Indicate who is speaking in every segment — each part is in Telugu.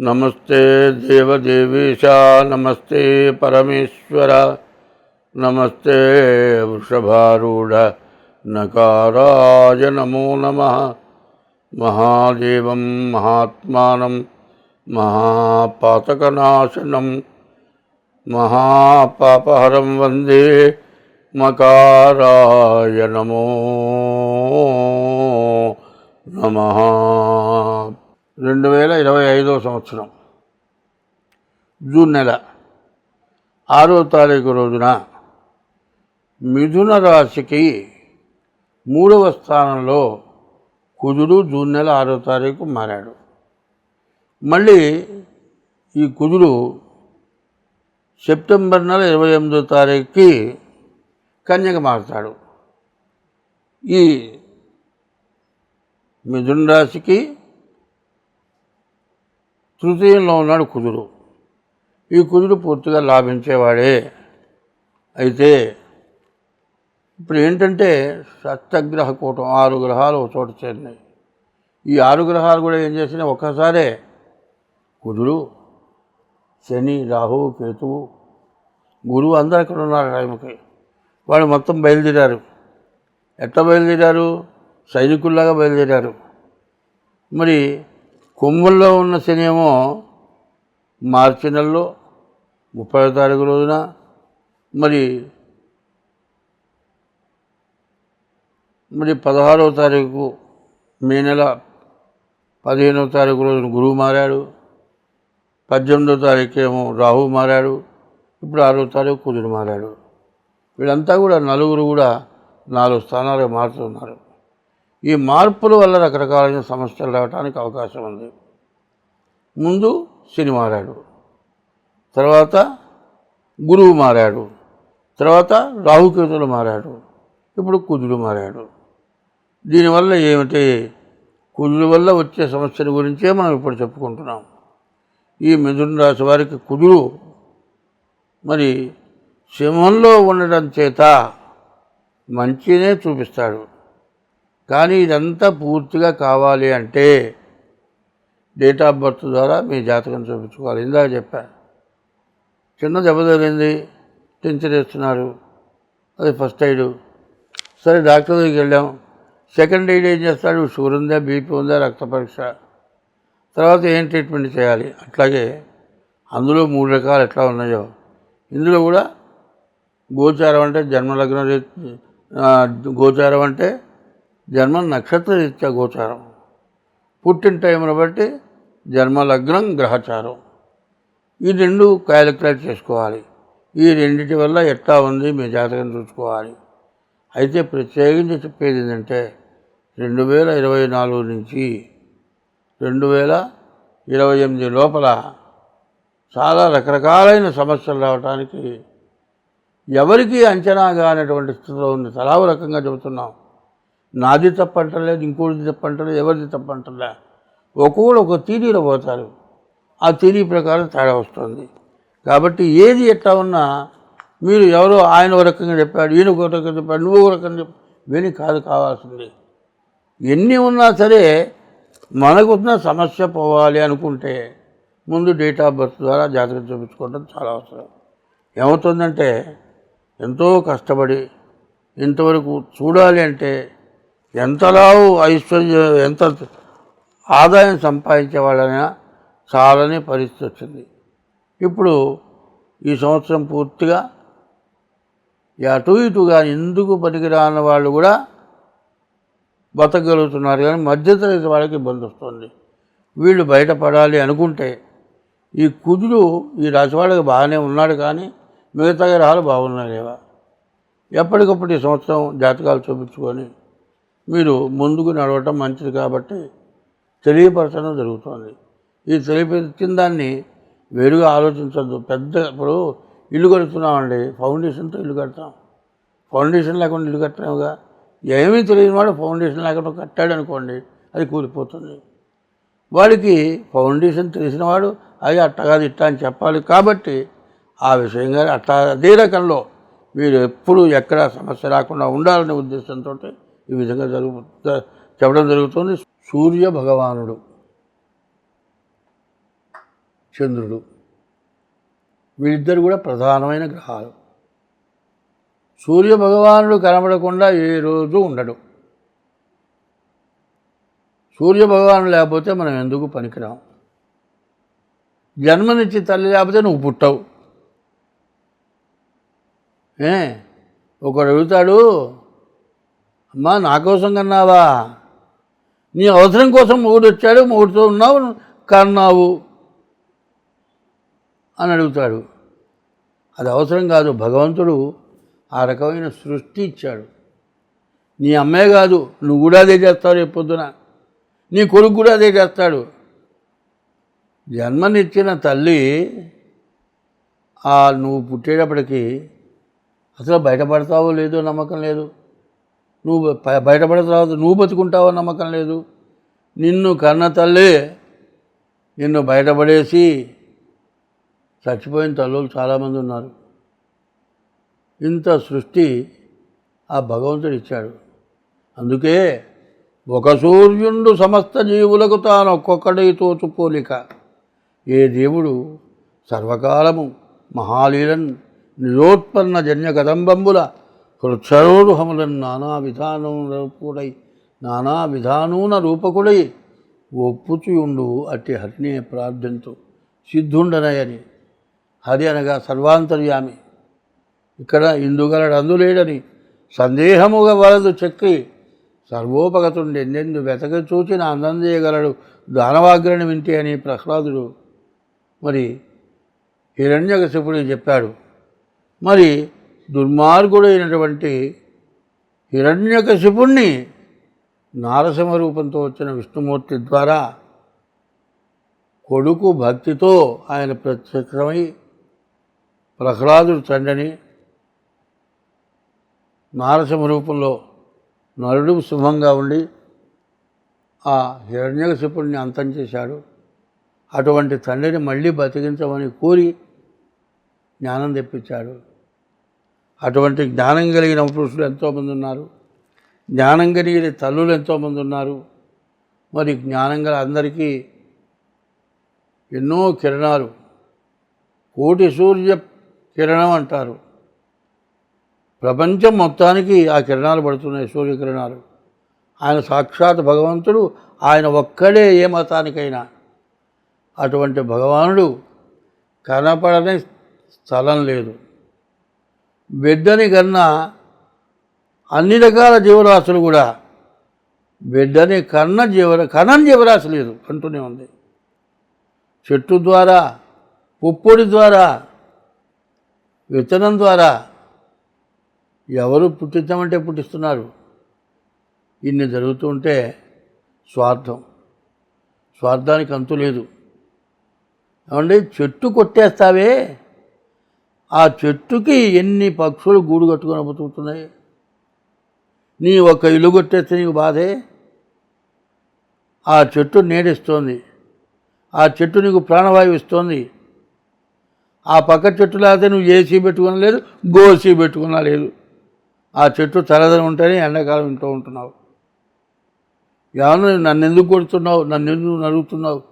Speaker 1: नमस्ते देवदेवीशा नमस्ते परमेश्वर नमस्ते वृषभारूढ नकाराय नमो नमः। महादेवं महात्मानं महापातकनाशनं महापापहरं वन्दे मकाराय नमो नमः। రెండు వేల ఇరవై ఐదో సంవత్సరం. జూన్ నెల ఆరో తారీఖు రోజున మిథున రాశికి మూడవ స్థానంలో కుజుడు జూన్ నెల ఆరో తారీఖు మారాడు. మళ్ళీ ఈ కుజుడు సెప్టెంబర్ నెల ఇరవై ఎనిమిదో తారీఖుకి కన్యక మారుతాడు. ఈ మిథున రాశికి తృతీయంలో ఉన్నాడు కుదురు. ఈ కుదురు పూర్తిగా లాభించేవాడే. అయితే ఇప్పుడు ఏంటంటే సప్తగ్రహ కూటం ఆరు గ్రహాలు ఒక చోట చేరినాయి. ఈ ఆరు గ్రహాలు కూడా ఏం చేసినాయి? ఒక్కసారే కుదురు శని రాహు కేతువు గురువు అందరు అక్కడ ఉన్నారు టైంకి వాళ్ళు మొత్తం బయలుదేరారు. ఎట్లా బయలుదేరారు? సైనికుల్లాగా బయలుదేరారు. మరి కొమ్ముల్లో ఉన్న శని ఏమో మార్చి నెలలో ముప్పై తారీఖు రోజున మరి మరి పదహారవ తారీఖు మే నెల పదిహేనవ తారీఖు రోజున గురువు మారాడు. పద్దెనిమిదో తారీఖు ఏమో రాహు మారాడు. ఇప్పుడు ఆరో తారీఖు కుదురు మారాడు. వీళ్ళంతా కూడా నలుగురు కూడా నాలుగు స్థానాలకు మారుతున్నారు. ఈ మార్పుల వల్ల రకరకాలైన సమస్యలు రావడానికి అవకాశం ఉంది. ముందు శని మారాడు. తర్వాత గురువు మారాడు. తర్వాత రాహుకేతులు మారాడు. ఇప్పుడు కుజుడు మారాడు. దీనివల్ల ఏమిటి? కుజుడు వల్ల వచ్చే సమస్యల గురించే మనం ఇప్పుడు చెప్పుకుంటున్నాం. ఈ మిథున రాశి వారికి కుజుడు మరి సింహంలో ఉండడం చేత మంచినే చూపిస్తాడు. కానీ ఇదంతా పూర్తిగా కావాలి అంటే డేట్ ఆఫ్ బర్త్ ద్వారా మీ జాతకం చూపించుకోవాలి. ఇందాక చెప్పా. చిన్న దెబ్బ తగిలింది టెన్షన్ వేస్తున్నారు అది ఫస్ట్ ఎయిడ్. సరే డాక్టర్ దగ్గరికి వెళ్ళాం. సెకండ్ ఎయిడ్ ఏం చేస్తాడు? షుగర్ ఉందా బీపీ ఉందా రక్త పరీక్ష. తర్వాత ఏం ట్రీట్మెంట్ చేయాలి? అట్లాగే అందులో మూడు రకాలు ఎట్లా ఉన్నాయో. ఇందులో కూడా గోచారం అంటే జన్మలగ్న గోచారం అంటే జన్మ నక్షత్రరీత్యా గోచారం. పుట్టిన టైంను బట్టి జన్మలగ్నం గ్రహచారం. ఈ రెండు క్యాలిక్యులేట్ చేసుకోవాలి. ఈ రెండింటి వల్ల ఎట్లా ఉంది మీ జాతకం చూసుకోవాలి. అయితే ప్రత్యేకించి చెప్పేది ఏంటంటే రెండు వేల ఇరవై నాలుగు నుంచి రెండు వేల ఇరవై ఎనిమిది లోపల చాలా రకరకాలైన సమస్యలు రావడానికి ఎవరికి అంచనా కానటువంటి స్థితిలో ఉంది తలావు రకంగా చెబుతున్నాం. నాది తప్పంటలేదు ఇంకోటిది తప్పంటలేదు ఎవరిది తప్పంటలే ఒక్కొక్కరు ఒక తీరీలో పోతారు. ఆ తీరీ ప్రకారం తేడా వస్తుంది. కాబట్టి ఏది ఎట్లా ఉన్నా మీరు ఎవరో ఆయన ఒక రకంగా చెప్పాడు ఈయన ఒక రకంగా చెప్పాడు నువ్వు ఒక రకంగా చెప్పాడు విని కాదు కావాల్సింది. ఎన్ని ఉన్నా సరే మనకున్న సమస్య పోవాలి అనుకుంటే ముందు డేట్ ఆఫ్ బర్త్ ద్వారా జాతకం చూపించుకోవడం చాలా అవసరం. ఏమవుతుందంటే ఎంతో కష్టపడి ఇంతవరకు చూడాలి అంటే ఎంతలావు ఐశ్వర్యం ఎంత ఆదాయం సంపాదించే వాళ్ళైనా చాలని పరిస్థితి వచ్చింది. ఇప్పుడు ఈ సంవత్సరం పూర్తిగా అటు ఇటుగా ఎందుకు పనికిరాని వాళ్ళు కూడా బతకగలుగుతున్నారు కానీ మధ్యతరగతి వాళ్ళకి ఇబ్బంది వస్తుంది. వీళ్ళు బయటపడాలి అనుకుంటే ఈ కుజుడు ఈ రాశి వాళ్ళకి బాగానే ఉన్నాడు కానీ మిగతా గ్రహాలు బాగున్నాయి లేవా? ఎప్పటికప్పుడు ఈ సంవత్సరం జాతకాలు చూపించుకొని మీరు ముందుకు నడవటం మంచిది కాబట్టి తెలియపరచడం జరుగుతుంది. ఈ తెలియపరిచిన దాన్ని వేరుగా ఆలోచించద్దు. పెద్ద ఇప్పుడు ఇల్లు కడుతున్నామండి. ఫౌండేషన్తో ఇల్లు కడతాం. ఫౌండేషన్ లేకుండా ఇల్లు కట్టాముగా ఏమీ తెలియని వాడు ఫౌండేషన్ లేకుండా కట్టాడు అనుకోండి అది కూలిపోతుంది. వాడికి ఫౌండేషన్ తెలిసినవాడు అది అట్టగాది కాదు ఇట్ట అని చెప్పాలి కాబట్టి ఆ విషయంగా అట్ట అదే రకంలో మీరు ఎప్పుడు ఎక్కడ సమస్య రాకుండా ఉండాలనే ఉద్దేశంతో ఈ విధంగా జరుగు చెప్పడం జరుగుతుంది. సూర్య భగవానుడు చంద్రుడు వీళ్ళిద్దరు కూడా ప్రధానమైన గ్రహాలు. సూర్య భగవానుడు కనబడకుండా ఏ రోజు ఉండడు. సూర్య భగవానుడు లేకపోతే మనం ఎందుకు పనికిరాం? జన్మనిచ్చి తల్లి లేకపోతే నువ్వు పుట్టవు. ఏ? ఒకడు అడుగుతాడు అమ్మా నా కోసం కన్నావా? నీ అవసరం కోసం మొగుడు వచ్చాడు మొగుడుతో ఉన్నావు కన్నావు అని అడుగుతాడు. అది అవసరం కాదు భగవంతుడు ఆ రకమైన సృష్టి ఇచ్చాడు. నీ అమ్మే కాదు నువ్వు కూడా అదే చేస్తావు రేపు పొద్దున. నీ కొడుకు కూడా అదే చేస్తాడు. జన్మనిచ్చిన తల్లి ఆ నువ్వు పుట్టేటప్పటికి అసలు బయటపడతావో లేదో నమ్మకం లేదు. నువ్వు బయటపడిన తర్వాత నువ్వు బతుకుంటావో నమ్మకం లేదు. నిన్ను కన్న తల్లి నిన్ను బయటపడేసి చచ్చిపోయిన తల్లులు చాలామంది ఉన్నారు. ఇంత సృష్టి ఆ భగవంతుడు ఇచ్చాడు. అందుకే ఒక సూర్యుండు సమస్త జీవులకు తాను ఒక్కొక్కడి తోచు పోలిక ఏ దేవుడు సర్వకాలము మహాలీలన్ నిజోత్పన్న జన్య కదంబంబుల హృత్సరోరుహములన్ నానా విధానం నానా విధానూన రూపకుడై ఒప్పుచుయుండు అట్టి హరినే ప్రార్థంతు సిద్ధుండనయని. హరి అనగా సర్వాంతర్యామి. ఇక్కడ ఇందుగలడు అందులేడని సందేహముగా వలదు చెక్కి సర్వోపగతుండి ఎన్నెందు వెతక చూచిన అందం చేయగలడు దానవాగ్రని వింటే అని ప్రహ్లాదుడు మరి హిరణ్యకశిపుడికి చెప్పాడు. మరి దుర్మార్గుడైనటువంటి హిరణ్యకశిపుణ్ణి నారసింహ రూపంతో వచ్చిన విష్ణుమూర్తి ద్వారా కొడుకు భక్తితో ఆయన ప్రత్యక్షమై ప్రహ్లాదుడు తండ్రిని నారసింహ రూపంలో నరుడు శుభంగా ఉండి ఆ హిరణ్యకశిపుణ్ణి అంతం చేశాడు. అటువంటి తండ్రిని మళ్ళీ బతికించమని కోరి జ్ఞానం తెప్పించాడు. అటువంటి జ్ఞానం కలిగిన పురుషులు ఎంతోమంది ఉన్నారు. జ్ఞానం కలిగిన తల్లులు ఎంతోమంది ఉన్నారు. మరి జ్ఞానం గల అందరికీ ఎన్నో కిరణాలు. కోటి సూర్య కిరణం అంటారు. ప్రపంచం మొత్తానికి ఆ కిరణాలు పడుతున్నాయి సూర్యకిరణాలు ఆయన సాక్షాత్ భగవంతుడు ఆయన ఒక్కడే ఏ మతానికైనా. అటువంటి భగవానుడు కనపడని స్థలం లేదు. బిడ్డని కన్నా అన్ని రకాల జీవరాశులు కూడా బిడ్డని కన్న జీవర కనని జీవరాశి లేదు అంటూనే ఉంది. చెట్టు ద్వారా పుప్పొడి ద్వారా విత్తనం ద్వారా ఎవరు పుట్టించమంటే పుట్టిస్తున్నారు. ఇన్ని జరుగుతుంటే స్వార్థం. స్వార్థానికి అంతు లేదు. ఏమండి? చెట్టు కొట్టేస్తావే. ఆ చెట్టుకి ఎన్ని పక్షులు గూడు కట్టుకొని బతుకుతున్నాయి? నీ ఒక ఇల్లు కొట్టేస్తే నీకు బాధే? ఆ చెట్టు నీడిస్తోంది. ఆ చెట్టు నీకు ప్రాణవాయువు ఇస్తోంది. ఆ పక్క చెట్టు లేకపోతే నువ్వు ఏసీ పెట్టుకున్నా లేదు గోసీ పెట్టుకున్నా లేదు. ఆ చెట్టు చల్లదని ఉంటేనే ఎండాకాలం ఇంట్లో ఉంటున్నావు. ఏమన్నా నన్ను ఎందుకు కొడుతున్నావు? నన్ను ఎందుకు నడుగుతున్నావు?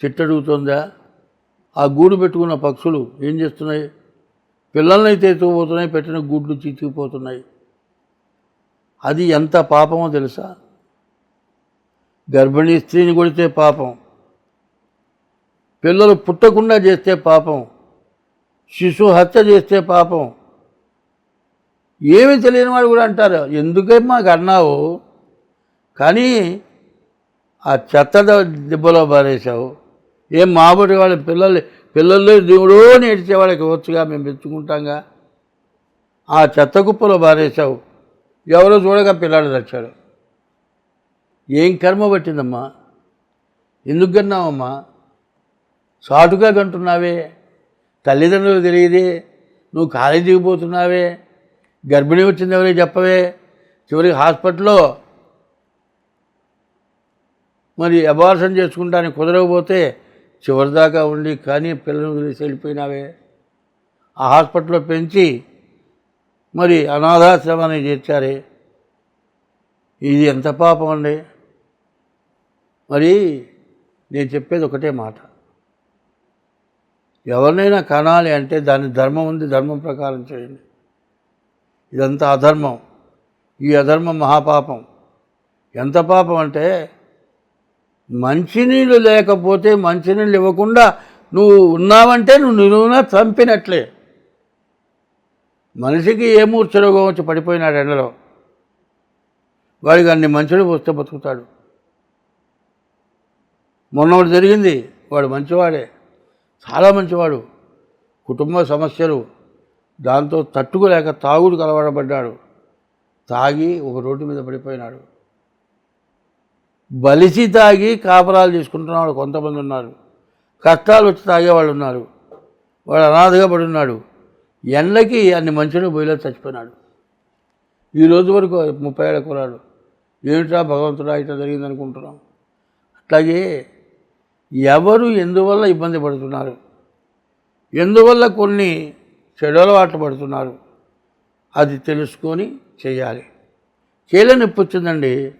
Speaker 1: చెట్టు అడుగుతుందా? ఆ గూడు పెట్టుకున్న పక్షులు ఏం చేస్తున్నాయి? పిల్లల్ని అయితే పెట్టిన గుడ్లు చితికిపోతున్నాయి. అది ఎంత పాపమో తెలుసా? గర్భిణీ స్త్రీని కొడితే పాపం. పిల్లలు పుట్టకుండా చేస్తే పాపం. శిశు హత్య చేస్తే పాపం. ఏమి తెలియని వాడు కూడా అంటారు ఎందుకే మాకు అన్నావు కానీ ఆ చెత్త దెబ్బలో దిబ్బలో పారేశావు. ఏం మాబడి వాళ్ళ పిల్లలు పిల్లలు దేవుడో నేర్చే వాళ్ళకి వచ్చుగా మేము మెచ్చుకుంటాంగా. ఆ చెత్త కుప్పలో పారేశావు ఎవరో చూడగా పిల్లాడు తెచ్చాడు ఏం కర్మ పట్టిందమ్మా? ఎందుకు కన్నావమ్మా? సాటుగా కంటున్నావే. తల్లిదండ్రులు తెలియదే. నువ్వు కాలేజీకి పోతున్నావే. గర్భిణీ వచ్చింది ఎవరికి చెప్పవే? చివరికి హాస్పిటల్లో మరి అబార్షన్ చేసుకుంటానికి కుదరకపోతే చివరిదాకా ఉండి కానీ పిల్లలు వదిలేసి వెళ్ళిపోయినావే? ఆ హాస్పిటల్లో పెంచి మరి అనాథాశ్రమాన్ని చేర్చారే? ఇది ఎంత పాపం అండి? మరి నేను చెప్పేది ఒకటే మాట. ఎవరినైనా కనాలి అంటే దాని ధర్మం ఉంది ధర్మం ప్రకారం చేయండి. ఇదంతా అధర్మం. ఈ అధర్మం మహాపాపం. ఎంత పాపం అంటే మంచినీళ్ళు లేకపోతే మంచినీళ్ళు ఇవ్వకుండా నువ్వు ఉన్నావంటే నువ్వు నిలువునా చంపినట్లే. మనిషికి ఏ మూర్ఛరోగం వచ్చి పడిపోయినాడు ఎండలో? వాడికి అన్ని మంచులు వస్తే బతుకుతాడు. మొన్న ఒకటి జరిగింది వాడు మంచివాడే చాలా మంచివాడు కుటుంబ సమస్యలు దాంతో తట్టుకోలేక తాగుడు కలవడబడ్డాడు. తాగి ఒక రోడ్డు మీద పడిపోయినాడు. బలిసి తాగి కాపరాలు తీసుకుంటున్నాడు కొంతమంది ఉన్నారు. కష్టాలు వచ్చి తాగేవాళ్ళు ఉన్నారు. వాడు అనాథగా పడి ఉన్నాడు. ఎండకి అన్ని మంచులు బొయ్యిలో చచ్చిపోయినాడు. ఈ రోజు వరకు ముప్పై ఏళ్ళ కురాడు ఏమిటా భగవంతుడా ఇట్లా జరిగింది అనుకుంటున్నాం. అట్లాగే ఎవరు ఎందువల్ల ఇబ్బంది పడుతున్నారు? ఎందువల్ల కొన్ని చెడు అలవాట్లు పడుతున్నారు? అది తెలుసుకొని చేయాలి. చేయలేని నొప్పి వచ్చిందండి?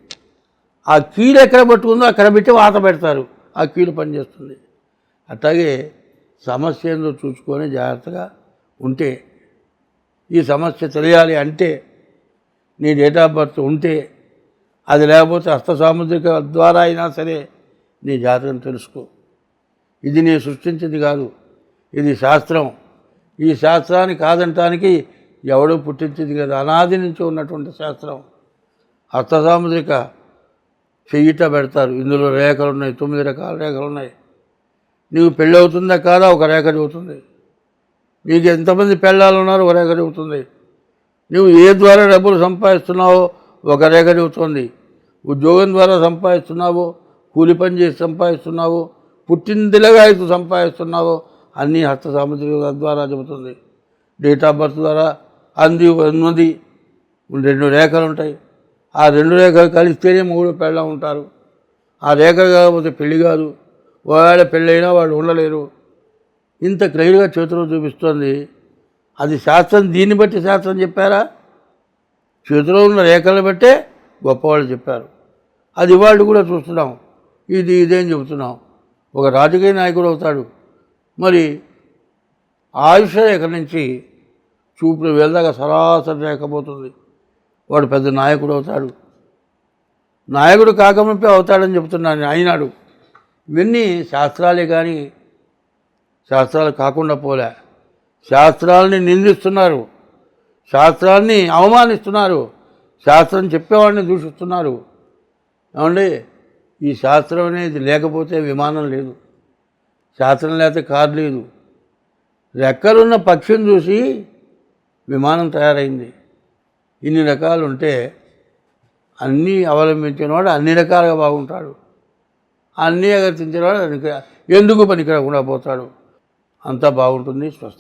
Speaker 1: ఆ కీలు ఎక్కడ పట్టుకుందో అక్కడ పెట్టి వాత పెడతారు. ఆ కీలు పనిచేస్తుంది. అట్లాగే సమస్య ఏందో చూసుకొని జాగ్రత్తగా ఉంటే ఈ సమస్య తెలియాలి అంటే నీ డేట్ ఆఫ్ బర్త్ ఉంటే అది లేకపోతే హస్త సాముద్రిక ద్వారా అయినా సరే నీ జాతకం తెలుసుకో. ఇది నేను సృష్టించింది కాదు. ఇది శాస్త్రం. ఈ శాస్త్రాన్ని కాదంటానికి ఎవడో పుట్టించింది కదా. అనాది నుంచి ఉన్నటువంటి శాస్త్రం. హస్త సాముద్రిక చెయ్యిట పెడతారు. ఇందులో రేఖలు ఉన్నాయి తొమ్మిది రకాల రేఖలు ఉన్నాయి నీకు పెళ్ళి అవుతుందా కాదా? ఒక రేఖ చెబుతుంది. నీకు ఎంతమంది పెళ్ళాలు ఉన్నారో? ఒక రేఖ చెబుతుంది. నువ్వు ఏ ద్వారా డబ్బులు సంపాదిస్తున్నావో? ఒక రేఖ చెబుతుంది. ఉద్యోగం ద్వారా సంపాదిస్తున్నావో? కూలి పని చేసి సంపాదిస్తున్నావో? పుట్టిందిలాగా అయితే సంపాదిస్తున్నావో? అన్నీ హస్త సాముద్రిక ద్వారా చెబుతుంది. డేట్ ఆఫ్ బర్త్ ద్వారా అంది ఉన్నది రెండు రేఖలు ఉంటాయి. ఆ రెండు రేఖలు కలిస్తేనే మూడు పెళ్ళ ఉంటారు. ఆ రేఖ కాకపోతే పెళ్ళి కాదు. ఒకవేళ పెళ్ళైనా వాళ్ళు ఉండలేరు. ఇంత క్లియర్గా చేతిలో చూపిస్తుంది. అది శాస్త్రం దీన్ని బట్టి శాస్త్రం చెప్పారా? చేతిలో ఉన్న రేఖలను బట్టే గొప్పవాళ్ళు చెప్పారు. అది వాళ్ళు కూడా చూస్తున్నాం. ఇది ఇదేం చెబుతున్నాం. ఒక రాజకీయ నాయకుడు అవుతాడు. మరి ఆయుష రేఖ నుంచి చూపులు వెళ్దాక సరాసరి రేఖపోతుంది వాడు పెద్ద నాయకుడు అవుతాడు. నాయకుడు కాకముంపే అవుతాడని చెప్తున్నాను అయినాడు. ఇవన్నీ శాస్త్రాలే కానీ శాస్త్రాలు కాకుండా పోలే. శాస్త్రాలని నిందిస్తున్నారు. శాస్త్రాన్ని అవమానిస్తున్నారు. శాస్త్రం చెప్పేవాడిని దూషిస్తున్నారు. ఏమండి? ఈ శాస్త్రం అనేది లేకపోతే విమానం లేదు. శాస్త్రం లేకపోతే కారు లేదు. రెక్కలున్న పక్షిని చూసి విమానం తయారైంది. ఇన్ని రకాలు ఉంటే అన్నీ అవలంబించినవాడు అన్ని రకాలుగా బాగుంటాడు. అన్నీ అగర్తించినవాడు అన్ని- ఎందుకు పనికిరాకుండా పోతాడు. అంతా బాగుంటుంది స్వస్తి